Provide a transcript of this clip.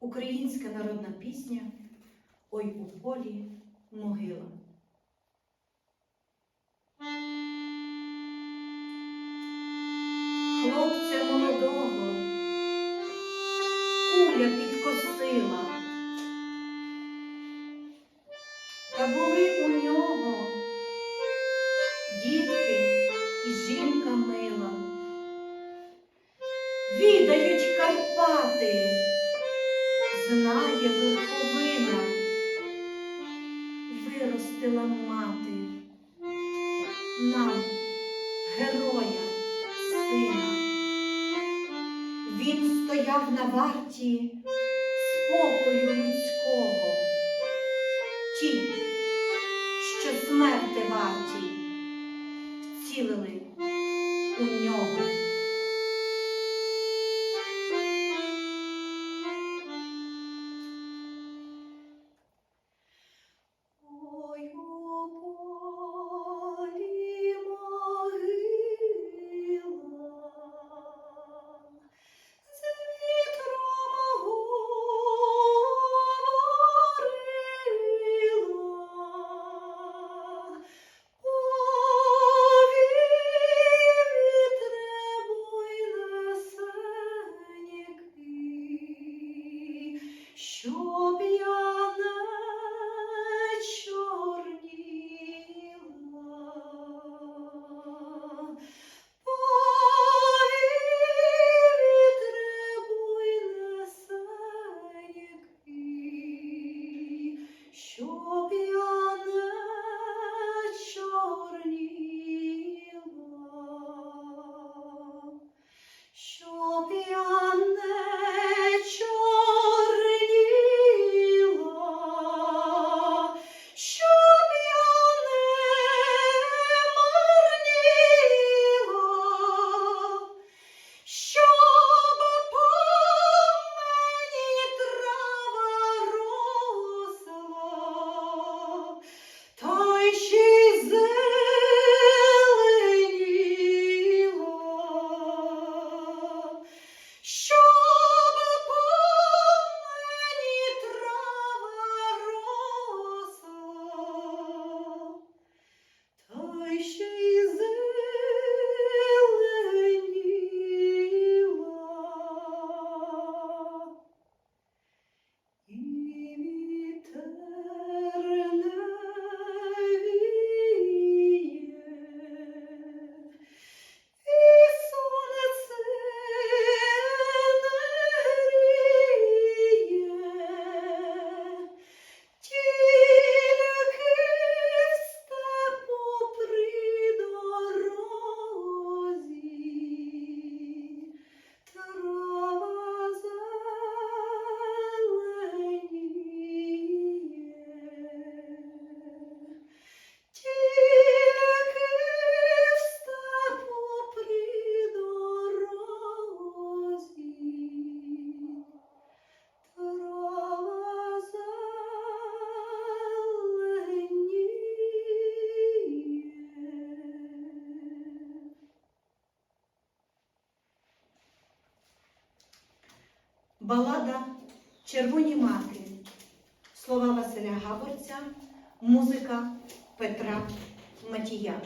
Українська народна пісня Ой у полі могила. Хлопця молодого куля підкосила, та були у нього дітки і жінка мила. Відають Карпати, знає верховина, виростила мати нам героя сина. Він стояв на варті спокою людського. Ті, що смерти варті, вцілили у нього. Щоб я Балада Червоні мати, Слова Василя Габорця, музика Петра Матія.